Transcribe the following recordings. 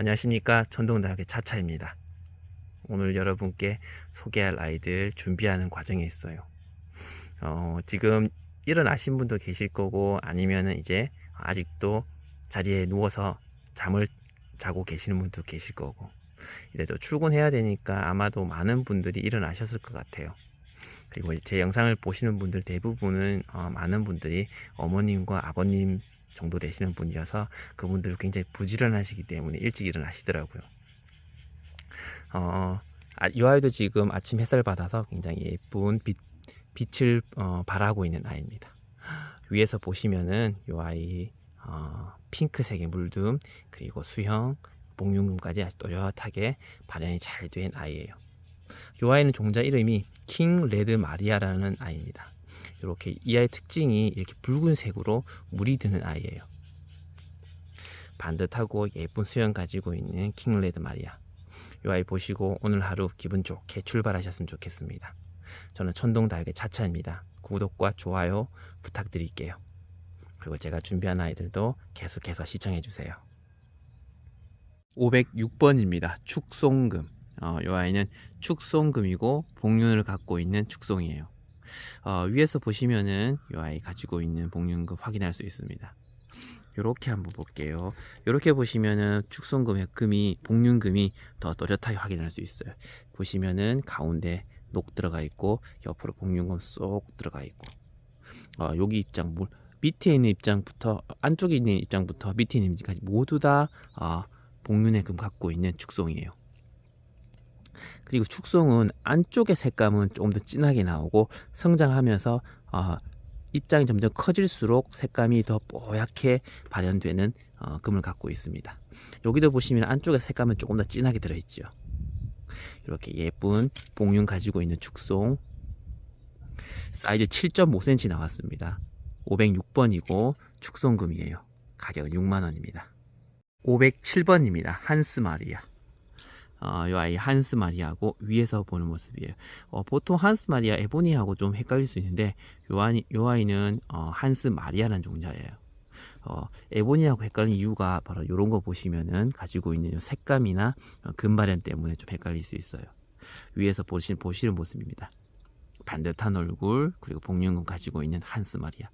안녕하십니까 천동대학의 차차입니다. 오늘 여러분께 소개할 아이들 준비하는 과정에 있어요. 어, 지금 일어나신 분도 계실 거고 아니면은 이제 아직도 자리에 누워서 잠을 자고 계시는 분도 계실 거고 이래도 출근해야 되니까 아마도 많은 분들이 일어나셨을 것 같아요. 그리고 이제 제 영상을 보시는 분들 대부분은 어, 많은 분들이 어머님과 아버님 정도 되시는 분이어서 그분들 굉장히 부지런하시기 때문에 일찍 일어나시더라고요. 어, 아, 이 아이도 지금 아침 햇살 받아서 굉장히 예쁜 빛, 빛을 어, 발하고 있는 아이입니다. 위에서 보시면은 이 아이 어, 핑크색의 물듬 그리고 수형 복륜금까지 아주 또렷하게 발현이 잘 된 아이예요. 이 아이는 종자 이름이 킹 레드 마리아라는 아이입니다. 이렇게 이 아이 특징이 이렇게 붉은색으로 물이 드는 아이예요. 반듯하고 예쁜 수영 가지고 있는 킹 레드 마리아. 이 아이 보시고 오늘 하루 기분 좋게 출발하셨으면 좋겠습니다. 저는 천동다육의 차차입니다. 구독과 좋아요 부탁드릴게요. 그리고 제가 준비한 아이들도 계속해서 시청해 주세요. 506번입니다. 축송금. 어, 이 아이는 축송금이고 복륜을 갖고 있는 축송이에요. 어, 위에서 보시면은 이 아이 가지고 있는 복륜금 확인할 수 있습니다. 이렇게 한번 볼게요. 이렇게 보시면은 축송금의 금이 복륜금이 더 또렷하게 확인할 수 있어요. 보시면은 가운데 녹 들어가 있고 옆으로 복륜금 쏙 들어가 있고 어, 여기 입장 물 밑에 있는 입장부터 안쪽에 있는 입장부터 밑에 있는 입장까지 모두 다 어, 복륜의 금 갖고 있는 축송이에요. 그리고 축송은 안쪽의 색감은 조금 더 진하게 나오고 성장하면서 어, 입장이 점점 커질수록 색감이 더 뽀얗게 발현되는 어, 금을 갖고 있습니다. 여기도 보시면 안쪽의 색감은 조금 더 진하게 들어있죠. 이렇게 예쁜 복륜 가지고 있는 축송 사이즈 7.5cm 나왔습니다. 506번이고 축송금이에요. 가격은 6만원입니다. 507번입니다. 한스 마리아. 어, 이 아이 한스 마리아고 위에서 보는 모습이에요. 어, 보통 한스 마리아 에보니하고 좀 헷갈릴 수 있는데 요, 아이, 요 아이는 어, 한스 마리아라는 종자예요. 어, 에보니하고 헷갈리는 이유가 바로 이런 거 보시면은 가지고 있는 요 색감이나 어, 금발현 때문에 좀 헷갈릴 수 있어요. 위에서 보시, 보시는 모습입니다. 반듯한 얼굴 그리고 복륜금 가지고 있는 한스 마리아.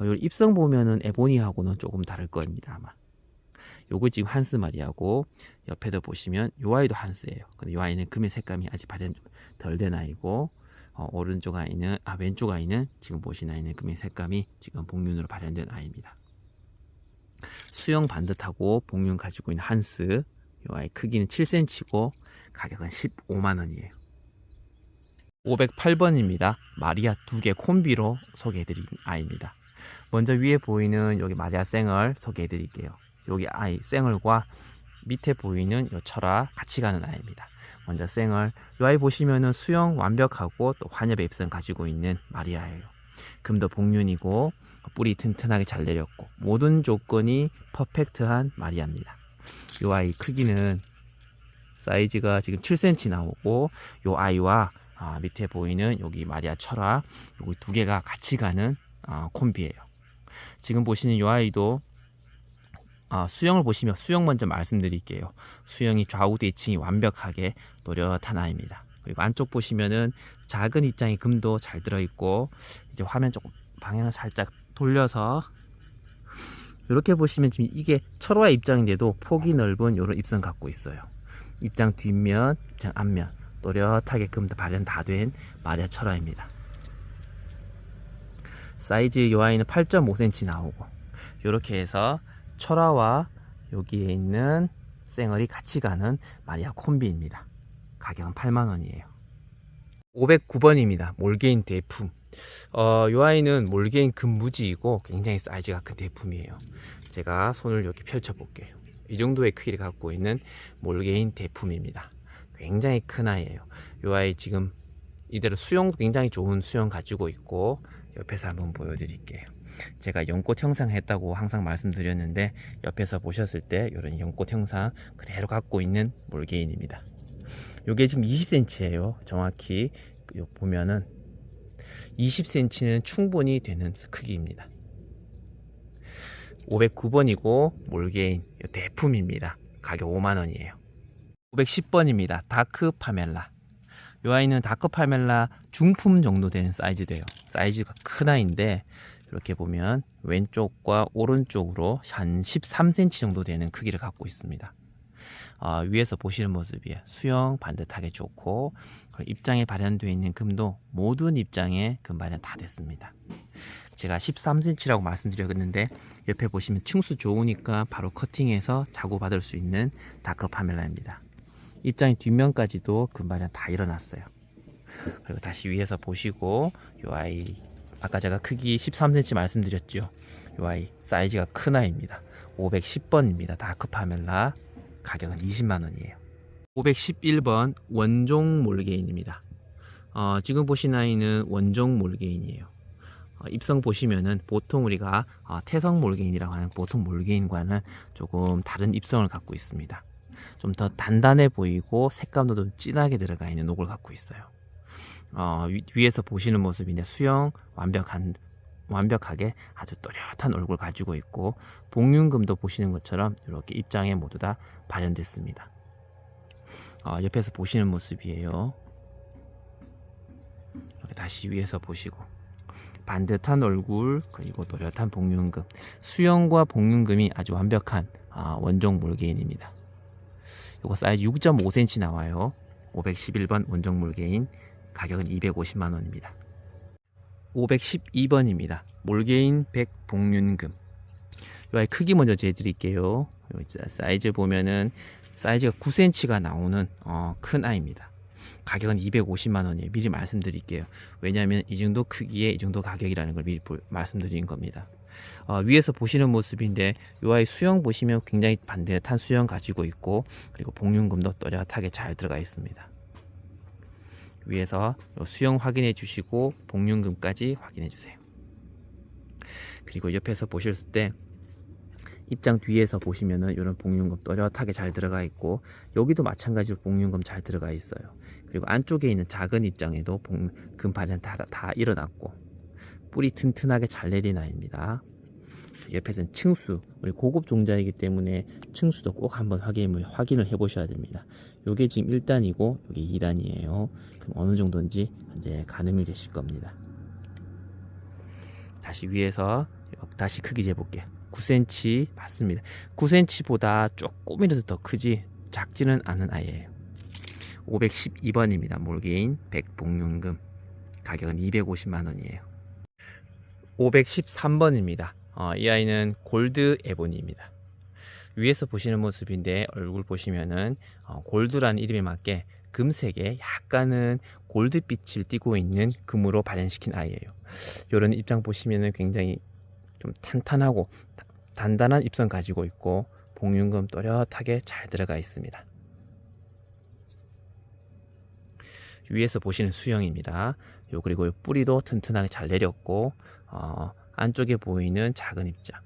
어, 요 입성 보면은 에보니하고는 조금 다를 겁니다 아마. 요거 지금 한스 마리아고 옆에도 보시면 요 아이도 한스예요. 근데 요 아이는 금의 색감이 아직 발현 좀 덜 된 아이고 어, 오른쪽 아이는 아 왼쪽 아이는 지금 보신 아이는 금의 색감이 지금 복륜으로 발현된 아이입니다. 수영 반듯하고 복륜 가지고 있는 한스 요 아이 크기는 7cm고 가격은 15만 원이에요. 508번입니다. 마리아 두 개 콤비로 소개해드린 아이입니다. 먼저 위에 보이는 여기 마리아 쌩얼 소개해드릴게요. 여기 아이 쌩얼과 밑에 보이는 요 철아 같이 가는 아이입니다. 먼저 쌩얼 이 아이 보시면은 수영 완벽하고 또 환엽의 입선 가지고 있는 마리아예요. 금도 복륜이고 뿌리 튼튼하게 잘 내렸고 모든 조건이 퍼펙트한 마리아입니다. 이 아이 크기는 사이즈가 지금 7cm 나오고 요 아이와 아, 밑에 보이는 여기 마리아 철아 여기 두 개가 같이 가는 아, 콤비예요. 지금 보시는 요 아이도 아, 수영을 보시면 수영 먼저 말씀드릴게요. 수영이 좌우 대칭이 완벽하게 노릇한 아이입니다. 그리고 안쪽 보시면은 작은 입장에 금도 잘 들어있고 이제 화면 조금 방향을 살짝 돌려서 이렇게 보시면 지금 이게 철화 입장인데도 폭이 넓은 이런 입선 갖고 있어요. 입장 뒷면, 입장 앞면 또렷하게 금도 발현 다 된 마리아 철화입니다. 사이즈 요 아이는 8.5cm 나오고 이렇게 해서 철화와 여기에 있는 쌩얼이 같이 가는 마리아 콤비입니다. 가격은 8만원이에요. 509번입니다. 몰게인 대품. 어, 이 아이는 몰게인 금무지이고 굉장히 사이즈가 큰 대품이에요. 제가 손을 이렇게 펼쳐 볼게요. 이 정도의 크기를 갖고 있는 몰게인 대품입니다. 굉장히 큰 아이예요. 이 아이 지금 이대로 수영도 굉장히 좋은 수영 가지고 있고 옆에서 한번 보여드릴게요. 제가 연꽃 형상 했다고 항상 말씀드렸는데 옆에서 보셨을 때 이런 연꽃 형상 그대로 갖고 있는 몰게인입니다. 요게 지금 20cm예요. 정확히 요 보면은 20cm는 충분히 되는 크기입니다. 509번이고 몰게인 대품입니다. 가격 5만원이에요 510번입니다 다크 파멜라 이 아이는 다크 파멜라 중품 정도 되는 사이즈 돼요. 사이즈가 큰 아이인데 이렇게 보면 왼쪽과 오른쪽으로 한 13cm 정도 되는 크기를 갖고 있습니다. 어, 위에서 보시는 모습이에요 수영 반듯하게 좋고 입장에 발현되어 있는 금도 모든 입장에 금 발현 다 됐습니다. 제가 13cm라고 말씀드렸는데 옆에 보시면 층수 좋으니까 바로 커팅해서 자고 받을 수 있는 다크 파멜라입니다. 입장의 뒷면까지도 금발현 다 일어났어요. 그리고 다시 위에서 보시고 이 아이 아까 제가 크기 13cm 말씀드렸죠. 이 아이 사이즈가 큰 아이입니다. 510번입니다. 다크 파멜라 가격은 20만 원이에요. 511번 원종 몰개인입니다. 어, 지금 보신 아이는 원종 몰개인이에요. 어, 입성 보시면은 보통 우리가 어, 태성 몰개인이라고 하는 보통 몰개인과는 조금 다른 입성을 갖고 있습니다. 좀 더 단단해 보이고 색감도 좀 진하게 들어가 있는 녹을 갖고 있어요. 어, 위, 에서 보시는 모습인데 수영 완벽한 완벽하게 아주 또렷한 얼굴 가지고 있고 복륜금도 보시는 것처럼 이렇게 입장에 모두 다 발현됐습니다. 어, 옆에서 보시는 모습이에요. 다시 위에서 보시고 반듯한 얼굴 그리고 또렷한 복륜금 수영과 복륜금이 아주 완벽한 아, 원종 몰개인입니다 이거 사이즈 6.5cm 나와요 511번 원종 몰개인 가격은 250만원입니다 512번입니다 몰개인 100 복륜금 이 크기 먼저 재드릴게요 사이즈 보면은 사이즈가 9cm가 나오는 어, 큰 아이입니다 가격은 250만 원이에요. 미리 말씀드릴게요. 왜냐하면 이 정도 크기에 이 정도 가격이라는 걸 미리 보, 말씀드린 겁니다. 어, 위에서 보시는 모습인데 이 아이 수영 보시면 굉장히 반듯한 수영 가지고 있고 그리고 복륜금도 또렷하게 잘 들어가 있습니다. 위에서 수영 확인해 주시고 복륜금까지 확인해 주세요. 그리고 옆에서 보셨을 때 입장 뒤에서 보시면은 이런 복륜금 또렷하게 잘 들어가 있고 여기도 마찬가지로 복륜금 잘 들어가 있어요. 그리고 안쪽에 있는 작은 입장에도 금 발현 다, 다 일어났고 뿌리 튼튼하게 잘 내린 아이입니다. 옆에서는 층수 우리 고급 종자이기 때문에 층수도 꼭 한번 확인, 확인을 해 보셔야 됩니다. 요게 지금 1단이고 요게 2단이에요. 그럼 어느 정도인지 이제 가늠이 되실 겁니다. 다시 위에서 다시 크기 재볼게요. 9cm 맞습니다. 9cm보다 조금이라도 더 크지 작지는 않은 아이예요. 512번입니다. 몰개인 100복륜금 가격은 250만 원이에요. 513번입니다. 어, 이 아이는 골드 에보니입니다. 위에서 보시는 모습인데 얼굴 보시면은 어, 골드라는 이름에 맞게 금색에 약간은 골드빛을 띠고 있는 금으로 발현시킨 아이예요. 이런 입장 보시면은 굉장히 좀 탄탄하고 단단한 입선 가지고 있고 복륜금 또렷하게 잘 들어가 있습니다. 위에서 보시는 수영입니다. 요 그리고 요 뿌리도 튼튼하게 잘 내렸고 어, 안쪽에 보이는 작은 입장.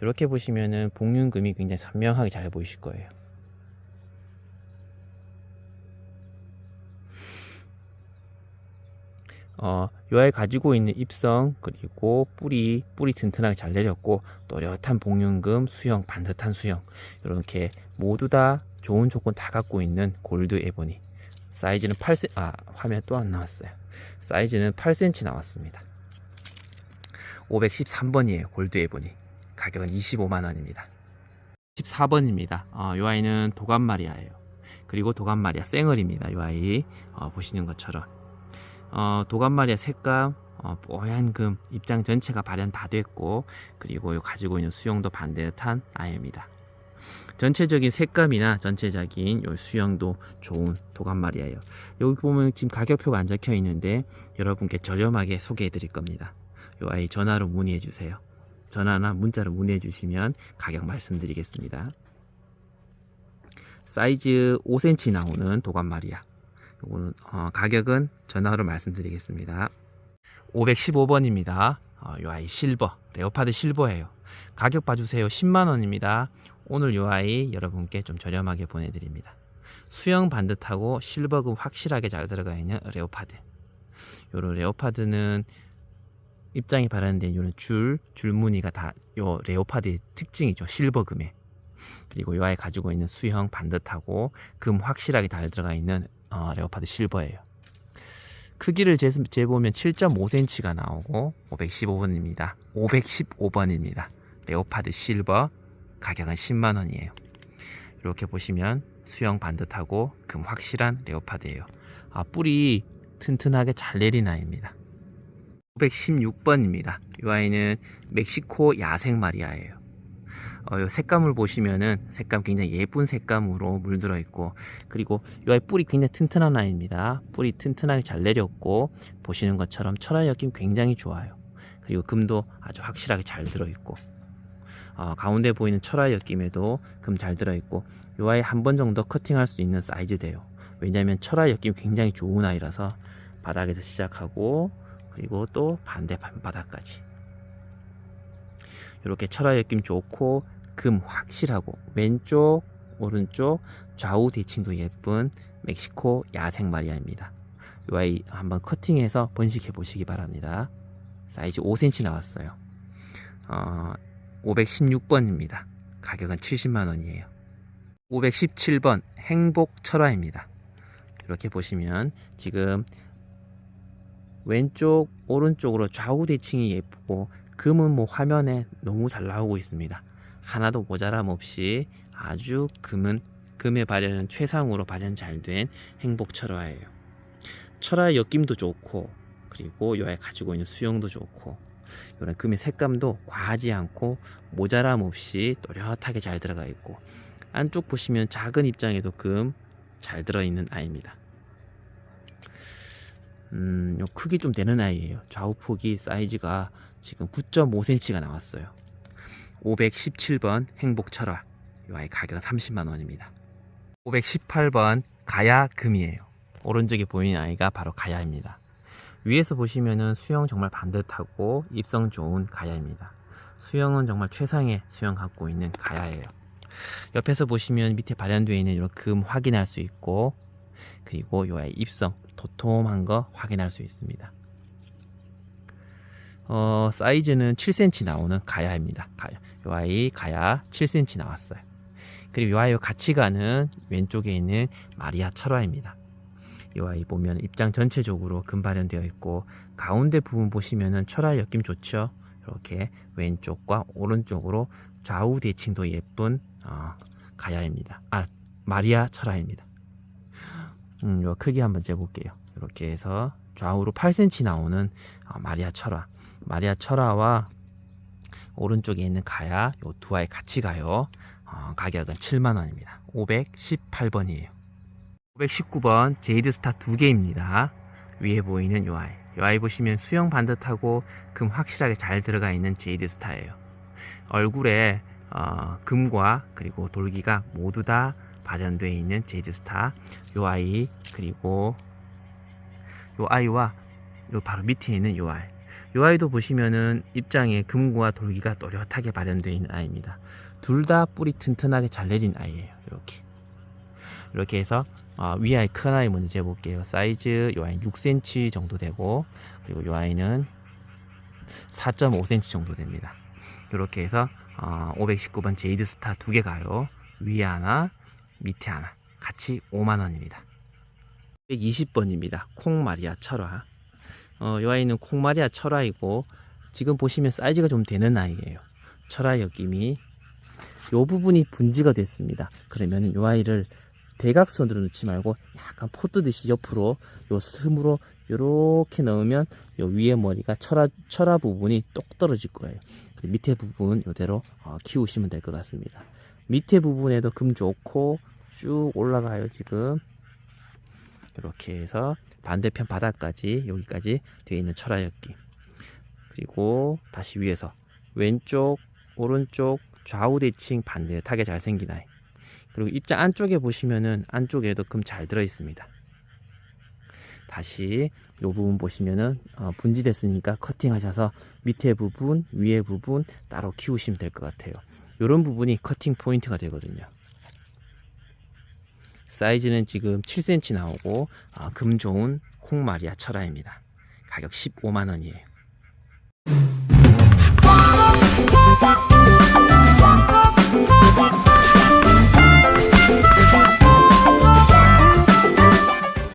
이렇게 보시면은 복륜금이 굉장히 선명하게 잘 보이실 거예요. 어, 요아이 가지고 있는 입성 그리고 뿌리 뿌리 튼튼하게 잘 내렸고 또렷한 복륜금 수영 반듯한 수영 이렇게 모두 다 좋은 조건 다 갖고 있는 골드 에보니 사이즈는 8cm 아 화면 또 안 나왔어요 사이즈는 8cm 나왔습니다 513번이에요 골드 에보니 가격은 25만원입니다 14번입니다 어, 요 아이는 도감마리아예요 그리고 도감마리아 쌩얼입니다 요 아이 어, 보시는 것처럼 어, 도감마리아 색감 어, 뽀얀 금 입장 전체가 발현 다 됐고 그리고 가지고 있는 수영도 반듯한 아이입니다. 전체적인 색감이나 전체적인 요 수영도 좋은 도감마리아예요. 여기 보면 지금 가격표가 안 적혀 있는데 여러분께 저렴하게 소개해 드릴 겁니다. 요 아이 전화로 문의해 주세요. 전화나 문자로 문의해 주시면 가격 말씀드리겠습니다. 사이즈 5cm 나오는 도감마리아 요거는 어, 가격은 전화로 말씀드리겠습니다. 515번입니다. 어, 요 아이 실버, 레오파드 실버예요. 가격 봐주세요. 10만원입니다. 오늘 요 아이 여러분께 좀 저렴하게 보내드립니다. 수영 반듯하고 실버금 확실하게 잘 들어가 있는 레오파드. 요런 레오파드는 입장이 발현된 요런 줄, 줄무늬가 다 요 레오파드의 특징이죠. 실버금에. 그리고 이 아이 가지고 있는 수형 반듯하고 금 확실하게 잘 들어가 있는 어, 레오파드 실버예요. 크기를 재, 재보면 7.5cm가 나오고 515번입니다. 515번입니다. 레오파드 실버 가격은 10만 원이에요. 이렇게 보시면 수영 반듯하고 금 확실한 레오파드예요. 아, 뿔이 튼튼하게 잘 내린 아이입니다. 516번입니다. 이 아이는 멕시코 야생 마리아예요. 어, 요 색감을 보시면은 색감 굉장히 예쁜 색감으로 물들어 있고 그리고 이 아이 뿔이 굉장히 튼튼한 아이입니다. 뿔이 튼튼하게 잘 내렸고 보시는 것처럼 철화 엮임 굉장히 좋아요. 그리고 금도 아주 확실하게 잘 들어 있고 어, 가운데 보이는 철화 엮임에도 금 잘 들어 있고 이 아이 한 번 정도 커팅할 수 있는 사이즈 돼요. 왜냐하면 철화 엮임 굉장히 좋은 아이라서 바닥에서 시작하고 그리고 또 반대 반바닥까지 이렇게 철화 엮임 좋고 금 확실하고 왼쪽 오른쪽 좌우 대칭도 예쁜 멕시코 야생 마리아입니다. 이 아이 한번 커팅해서 번식해 보시기 바랍니다. 사이즈 5cm 나왔어요. 어, 516번입니다. 가격은 70만 원이에요. 517번 행복 철화입니다. 이렇게 보시면 지금 왼쪽 오른쪽으로 좌우 대칭이 예쁘고 금은 뭐 화면에 너무 잘 나오고 있습니다. 하나도 모자람 없이 아주 금은 금의 발현은 최상으로 발현 잘 된 행복 철화예요. 철화의 엮임도 좋고 그리고 여에 가지고 있는 수영도 좋고 이런 금의 색감도 과하지 않고 모자람 없이 또렷하게 잘 들어가 있고 안쪽 보시면 작은 입장에도 금 잘 들어있는 아이입니다. 음, 요 크기 좀 되는 아이예요. 좌우 폭이 사이즈가 지금 9.5cm가 나왔어요. 517번 행복철화. 이 아이 가격은 30만 원입니다. 518번 가야 금이에요. 오른쪽에 보이는 아이가 바로 가야입니다. 위에서 보시면은 수영 정말 반듯하고 입성 좋은 가야입니다. 수영은 정말 최상의 수영 갖고 있는 가야예요. 옆에서 보시면 밑에 발현되어 있는 이런 금 확인할 수 있고 그리고 요 아이 입성 도톰한 거 확인할 수 있습니다. 어, 사이즈는 7cm 나오는 가야입니다. 가야. 요 아이 가야 7cm 나왔어요. 그리고 요 아이와 같이 가는 왼쪽에 있는 마리아 철화입니다. 이 아이 보면 입장 전체적으로 금발현되어 있고 가운데 부분 보시면은 철화 엮임 좋죠. 이렇게 왼쪽과 오른쪽으로 좌우 대칭도 예쁜 어, 가야입니다. 아 마리아 철화입니다. 음, 요 크기 한번 재볼게요. 이렇게 해서 좌우로 8cm 나오는 어, 마리아 철화. 마리아 철화와 오른쪽에 있는 가야 요 두 아이 같이 가요. 어, 가격은 7만 원입니다. 518번이에요. 519번 제이드스타 두 개입니다. 위에 보이는 요 아이. 요 아이 보시면 수영 반듯하고 금 확실하게 잘 들어가 있는 제이드스타예요. 얼굴에 어, 금과 그리고 돌기가 모두 다 발현되어 있는 제이드스타. 요 아이 그리고 요 아이와 요 바로 밑에 있는 요 아이. 요 아이도 보시면은 입장에 금과 돌기가 또렷하게 발현되어 있는 아이입니다. 둘 다 뿌리 튼튼하게 잘 내린 아이예요. 이렇게. 이렇게 해서 어, 위 아이 큰 아이 먼저 재볼게요. 사이즈 요 아이 6cm 정도 되고 그리고 요 아이는 4.5cm 정도 됩니다. 이렇게 해서 어, 519번 제이드 스타 두 개 가요. 위에 하나, 밑에 하나. 같이 5만 원입니다. 120번입니다. 콩마리아 철화. 어, 이 아이는 콩마리아 철화이고 지금 보시면 사이즈가 좀 되는 아이예요. 철화 엮임이 요 부분이 분지가 됐습니다. 그러면 이 아이를 대각선으로 넣지 말고 약간 포뜨듯이 옆으로 요 스름으로 요렇게 넣으면 요 위에 머리가 철화 철화 부분이 똑 떨어질 거예요. 밑에 부분 요대로 어, 키우시면 될 것 같습니다. 밑에 부분에도 금 좋고 쭉 올라가요 지금 이렇게 해서 반대편 바닥까지 여기까지 되어 있는 철화 엮기 그리고 다시 위에서 왼쪽 오른쪽 좌우 대칭 반듯하게 잘 생긴 아이 그리고 입장 안쪽에 보시면은 안쪽에도 금 잘 들어 있습니다. 다시 이 부분 보시면은 어, 분지됐으니까 커팅하셔서 밑에 부분, 위에 부분 따로 키우시면 될 것 같아요. 이런 부분이 커팅 포인트가 되거든요. 사이즈는 지금 7cm 나오고 아, 금 좋은 콩마리아 철화입니다. 가격 15만원이에요.